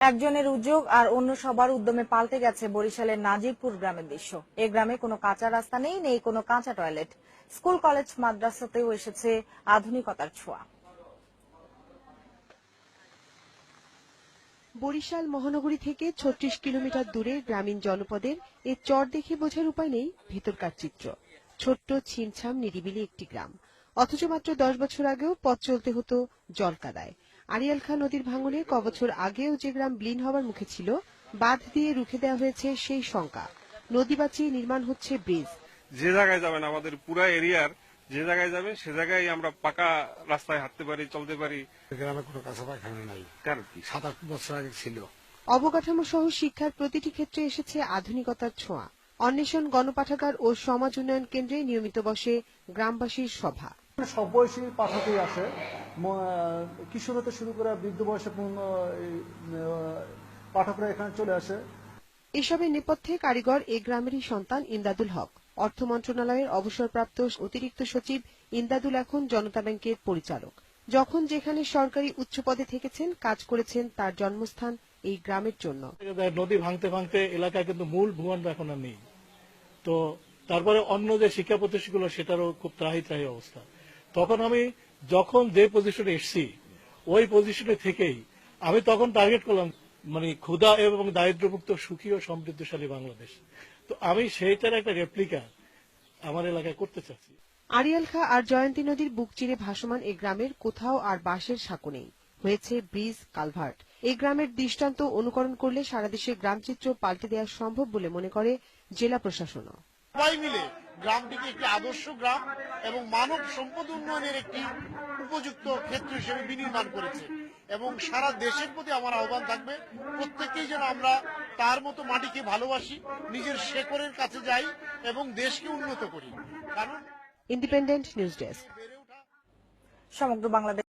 একজনের উদ্যোগ আর অন্য সবার উদ্যমে পাল্টে গেছে বরিশালের নাজিরপুর গ্রামের দৃশ্য। এ গ্রামে কোনো কাঁচা রাস্তা নেই নেই কোনো কাঁচা টয়লেট। স্কুল, কলেজ, মাদ্রাসাতেও এসেছে আধুনিকতার ছোঁয়া। বরিশাল মহানগরী থেকে ছত্রিশ কিলোমিটার দূরে গ্রামীণ জনপদের এ চর দেখে বোঝার উপায় নেই ভেতরকার চিত্র। ছোট্ট, ছিমছাম, নিরিবিলি একটি গ্রাম। অথচ মাত্র দশ বছর আগেও পথ চলতে হতো জলকাদায়। আড়িয়াল খাঁ নদীর ভাঙনে কবছর আগেও যে গ্রাম বিলীন হওয়ার মুখে ছিল বাঁধ দিয়ে রুখে দেওয়া হয়েছে সেই শঙ্কা। নদী বাঁচিয়ে নির্মাণ হচ্ছে ব্রিজ। যে জায়গায় যাবেন আমাদের পুরা এরিয়ার যে জায়গায় যাবেন সে জায়গায় আমরা পাকা রাস্তায় হাঁটতে পারি চলতে পারি। গ্রামে কোনো কাঁচা পায়খানা নাই। কারণ কি? সাত আট বছর আগে ছিল। অবকাঠামো সহ শিক্ষার প্রতিটি ক্ষেত্রে এসেছে আধুনিকতার ছোঁয়া। অন্বেষণ গণপাঠাগার ও সমাজ উন্নয়ন কেন্দ্রে নিয়মিত বসে গ্রামবাসীর সভা। সব বয়সী পাঠকই আসে কিশোর হতে শুরু করে বৃদ্ধ বয়সে পূর্ণ পাঠকরা এখানে চলে আসে। এসবের নেপথ্যে কারিগর এ গ্রামেরই সন্তান ইমদাদুল হক। অর্থ মন্ত্রণালয়ের অবসরপ্রাপ্ত অতিরিক্ত সচিব ইমদাদুল এখন জনতা ব্যাংকের পরিচালক। যখন যেখানে সরকারি উচ্চ পদে থেকেছেন কাজ করেছেন তার জন্মস্থান এই গ্রামের জন্য। নদী ভাঙতে ভাঙতে এলাকায় কিন্তু মূল ভূখণ্ড এখন আর নেই। তো তারপরে অন্য যে শিক্ষা প্রতিষ্ঠানগুলো সেটারও খুব ত্রাহি ত্রাহি অবস্থা। তখন আমি যখন যে পজিশনে এসছি ওই পজিশনে থেকেই আমি তখন টার্গেট করলাম মানে ক্ষুধা এবং দারিদ্র্যমুক্ত সুখী ও সমৃদ্ধশালী বাংলাদেশ। তো আমি সেইটার একটা রেপ্লিকা আমার এলাকায় করতে চাচ্ছি। আড়িয়াল খাঁ আর জয়ন্তী নদীর বুক চিরে ভাসমান এই গ্রামের কোথাও আর বাঁশের সাঁকো নেই। হয়েছে ব্রিজ কালভার্ট। এই গ্রামের দৃষ্টান্ত অনুকরণ করলে সারা দেশে গ্রামচিত্র পাল্টে দেওয়া সম্ভব বলে মনে করে জেলা প্রশাসনও। সবাই মিলে গ্রামটিকে একটি আদর্শ গ্রাম এবং মানব সম্পদ উন্নয়নের একটি উপযুক্ত ক্ষেত্র হিসেবে বিনির্মাণ করেছে। এবং সারা দেশের প্রতি আমার আহ্বান থাকবে প্রত্যেকেই যেন আমরা তার মতো মাটিকে ভালোবাসি নিজের শেকরের কাছে যাই এবং দেশকে উন্নত করি। কারণ ইন্ডিপেন্ডেন্ট নিউজ ডেস্ক। সমগ্র বাংলাদেশ